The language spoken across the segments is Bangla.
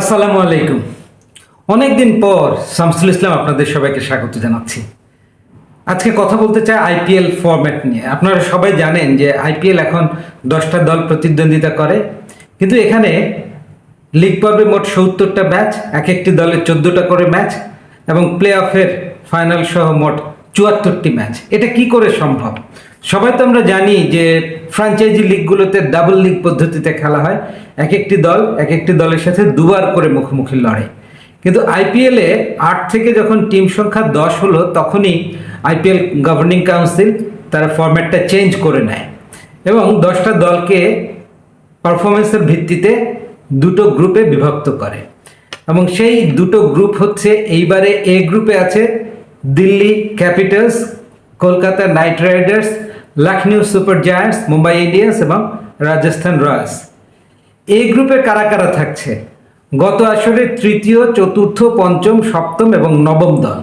আসসালামু আলাইকুম। অনেকদিন পর শামসুল ইসলাম আপনাদের সবাইকে স্বাগত জানাচ্ছি। আজকে কথা বলতে চাই আইপিএল ফরম্যাট নিয়ে। আপনারা সবাই জানেন যে আইপিএল এখন দশটা দল প্রতিদ্বন্দ্বিতা করে, কিন্তু এখানে লিগ পর্বে মোট সত্তরটা ম্যাচ এক একটি দলের চোদ্দোটা করে ম্যাচ এবং প্লে অফের ফাইনাল সহ মোট চুয়াত্তরটি ম্যাচ এটা কি করে সম্ভব? সবাই তো আমরা জানি যে ফ্রাঞ্চাইজি লিগগুলোতে ডাবল লিগ পদ্ধতিতে খেলা হয়। এক একটি দল, এক একটি দলের সাথে দুবার করে মুখোমুখি লড়ে। কিন্তু আইপিএলে আট থেকে যখন টিম সংখ্যা দশ হলো, তখনই আইপিএল গভর্নিং কাউন্সিল তারা ফরম্যাটটা চেঞ্জ করে নেয়। এবং দশটা দলকে পারফরমেন্সের ভিত্তিতে দুটো গ্রুপে বিভক্ত করে। এবং সেই দুটো গ্রুপ হচ্ছে, এইবারে এ গ্রুপে আছে Delhi Capitals Kolkata Knight Riders Lucknow Super Giants, Mumbai Indians এবং রাজস্থান রয়্যালস। এই গ্রুপে কারা কারা থাকছে? গত আসরে তৃতীয়, চতুর্থ, পঞ্চম, সপ্তম এবং নবম দল।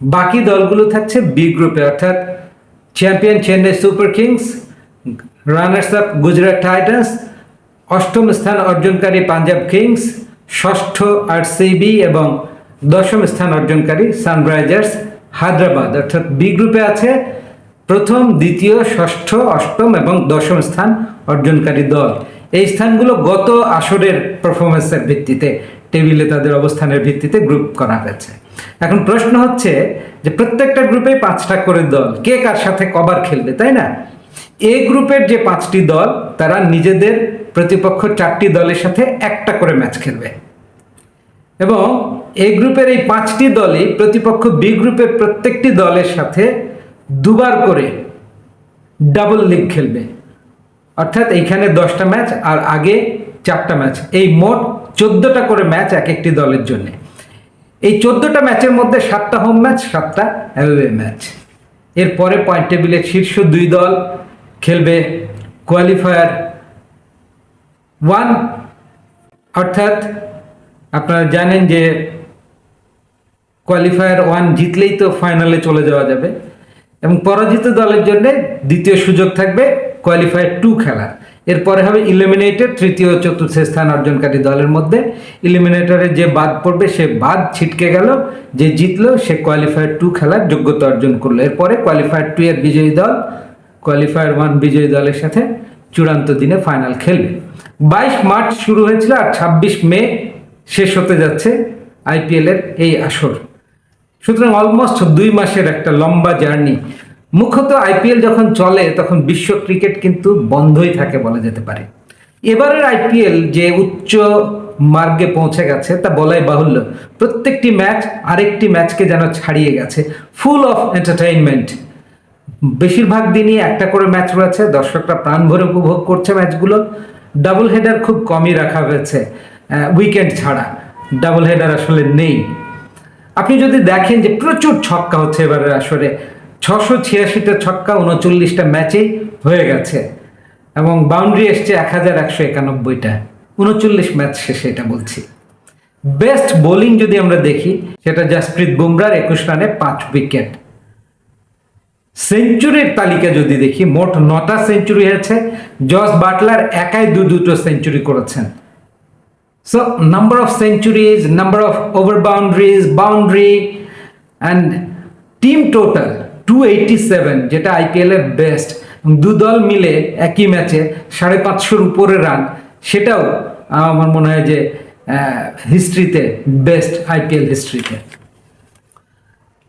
বাকি দলগুলো থাকছে বি গ্রুপে, অর্থাৎ champion Chennai super kings, runners up Gujarat titans, অষ্টম স্থান অর্জনকারী পাঞ্জাব কিংস, ষষ্ঠ আরসিবি এবং দশম স্থান অর্জনকারী সানরাইজার্স। হায়দ্রাবাদ, অর্থাৎ বি গ্রুপে আছে প্রথম, দ্বিতীয়, ষষ্ঠ, অষ্টম এবং দশম স্থান অর্জনকারী দল। এই স্থানগুলো গত আসরের পারফরমেন্সের ভিত্তিতে টেবিলে তাদের অবস্থানের ভিত্তিতে গ্রুপ করা হয়েছে। এখন প্রশ্ন হচ্ছে যে প্রত্যেকটা গ্রুপে পাঁচটা করে দল, কে কার সাথে কবার খেলবে, তাই না? এ গ্রুপের যে পাঁচটি দল, তারা নিজেদের প্রতিপক্ষ চারটি দলের সাথে একটা করে ম্যাচ খেলবে। এবং এ গ্রুপের এই পাঁচটি দলই প্রতিপক্ষ বি গ্রুপের প্রত্যেকটি দলের সাথে দুবার করে ডাবল লিগ খেলবে। অর্থাৎ এইখানে দশটা ম্যাচ আর আগে চারটা ম্যাচ। এই মোট চোদ্দোটা করে ম্যাচ এক একটি দলের জন্য। এই চোদ্দোটা ম্যাচের মধ্যে সাতটা হোম ম্যাচ সাতটা অ্যাওয়ে ম্যাচ এরপরে পয়েন্ট টেবিলের শীর্ষ দুই দল খেলবে কোয়ালিফায়ার ওয়ান অর্থাৎ আপনারা জানেন যে কোয়ালিফায়ার ওয়ান জিতলেই তো ফাইনালে চলে যাওয়া যাবে। এবং পরাজিত দলের জন্য দ্বিতীয় সুযোগ থাকবে কোয়ালিফায়ার টু খেলার। এরপরে হবে ইলিমিনেটেড তৃতীয় চতুর্থ স্থান অর্জনকারী দলের মধ্যে। ইলিমিনেটরে যে বাদ পড়বে, সে বাদ ছিটকে গেল। যে জিতলো, সে কোয়ালিফায়ার টু খেলার যোগ্যতা অর্জন করল। এরপরে কোয়ালিফায়ার টু এর বিজয়ী দল কোয়ালিফায়ার ওয়ান বিজয়ী দলের সাথে চূড়ান্ত দিনে ফাইনাল খেলবে। বাইশ মার্চ শুরু হয়েছিল আর ছাব্বিশ মে শেষ হতে যাচ্ছে আইপিএলের এই আসর। সুতরাং অলমোস্ট দুই মাসের একটা লম্বা জার্নি মুখ্যত আইপিএল যখন চলে, তখন বিশ্ব ক্রিকেট কিন্তু বন্ধই থাকে বলা যেতে পারে। এবারের আইপিএল যে উচ্চ মার্গে পৌঁছে গেছে, তা বলাই বাহুল্য। প্রত্যেকটি ম্যাচ আরেকটি ম্যাচকে যেন ছাড়িয়ে গেছে। ফুল অফ এন্টারটেইনমেন্ট বেশিরভাগ দিনই একটা করে ম্যাচ রয়েছে, দর্শকরা প্রাণ ভরে উপভোগ করছে ম্যাচগুলো ডাবল হেডার খুব কমই রাখা হয়েছে উইকেন্ড ছাড়া। ডাবল হেডার আসলে নেই। আপনি যদি দেখেন যে প্রচুর ছক্কা হচ্ছে এবারে আসরে, ছশো ছিয়াশিটা ছক্কা উনচল্লিশটা ম্যাচেই হয়ে গেছে এবং বাউন্ডারি এসছে এক হাজার একশো একানব্বইটা। উনচল্লিশ ম্যাচ শেষে এটা বলছি। বেস্ট বোলিং যদি আমরা দেখি, সেটা জাসপ্রীত বুমরার একুশ রানে পাঁচ উইকেট সেঞ্চুরির তালিকা যদি দেখি, মোট নটা সেঞ্চুরি হয়েছে। জস বাটলার একাই দু দুটো সেঞ্চুরি করেছেন। Of centuries number of over boundaries boundary and team total two eighty seven যেটা আইপিএল এর বেস্ট দু দল মিলে একই ম্যাচে সাড়ে পাঁচশোর উপরে রান সেটাও আমার মনে হয় যে হিস্ট্রিতে বেস্ট আইপিএল হিস্ট্রিতে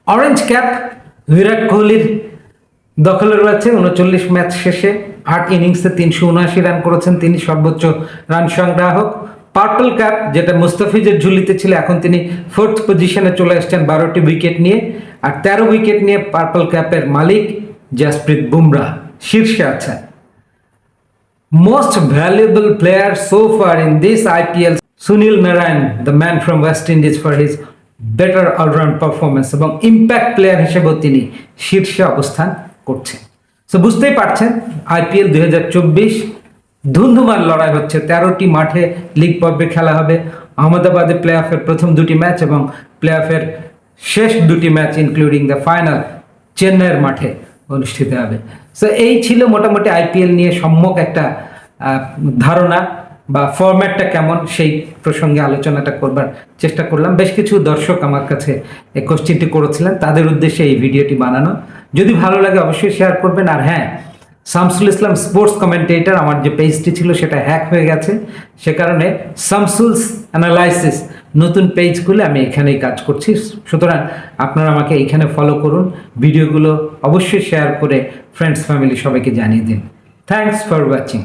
অরেঞ্জ ক্যাপ বিরাট কোহলির দখলে রয়েছে, উনচল্লিশ ম্যাচ শেষে, আট ইনিংসে তিনশো উনআশি রান করেছেন তিনি, সর্বোচ্চ রান সংগ্রাহক। পার্পল ক্যাপ যেটা মুস্তাফিজের ঝুলিতে ছিল, এখন তিনি ফোর্থ পজিশনে চলে এসেছেন বারোটি উইকেট নিয়ে। আর তেরো উইকেট নিয়ে পার্পল ক্যাপের মালিক জাসপ্রীত বুমরা শীর্ষে আছেন। Most valuable player so far in this IPL Sunil Narine the man from West Indies for his better allround performance এবং ইম্প্যাক্ট প্লেয়ার হিসেবেও তিনি শীর্ষে অবস্থান করছেন। সো বুঝতেই পারছেন আইপিএল দুই হাজার চব্বিশ ধুন্ধুমার লড়াই হচ্ছে। তেরোটি মাঠে লিগ পর্বে খেলা হবে। আহমেদাবাদে প্লে অফের প্রথম দুটি ম্যাচ এবং প্লে অফের শেষ দুটি ম্যাচ ইনক্লুডিং দ্য ফাইনাল চেন্নাইয়ের মাঠে অনুষ্ঠিত হবে। সো এই ছিল মোটামুটি আইপিএল নিয়ে সম্যক একটা ধারণা বা ফরম্যাটটা কেমন সেই প্রসঙ্গে আলোচনাটা করবার চেষ্টা করলাম। বেশ কিছু দর্শক আমার কাছে এই কোশ্চিনটি করেছিলেন। তাদের উদ্দেশ্যে এই ভিডিওটি বানানো। যদি ভালো লাগে অবশ্যই শেয়ার করবেন। আর হ্যাঁ শামসুল ইসলাম স্পোর্টস কমেন্টেটর, আমার যে পেজটি ছিল সেটা হ্যাক হয়ে গেছে। সে কারণে শামসুলস অ্যানালাইসিস নতুন পেজ খুলে আমি এখানেই কাজ করছি। সুতরাং আপনারা আমাকে এইখানে ফলো করুন, ভিডিওগুলো অবশ্যই শেয়ার করে ফ্রেন্ডস ফ্যামিলি সবাইকে জানিয়ে দিন। Thanks for watching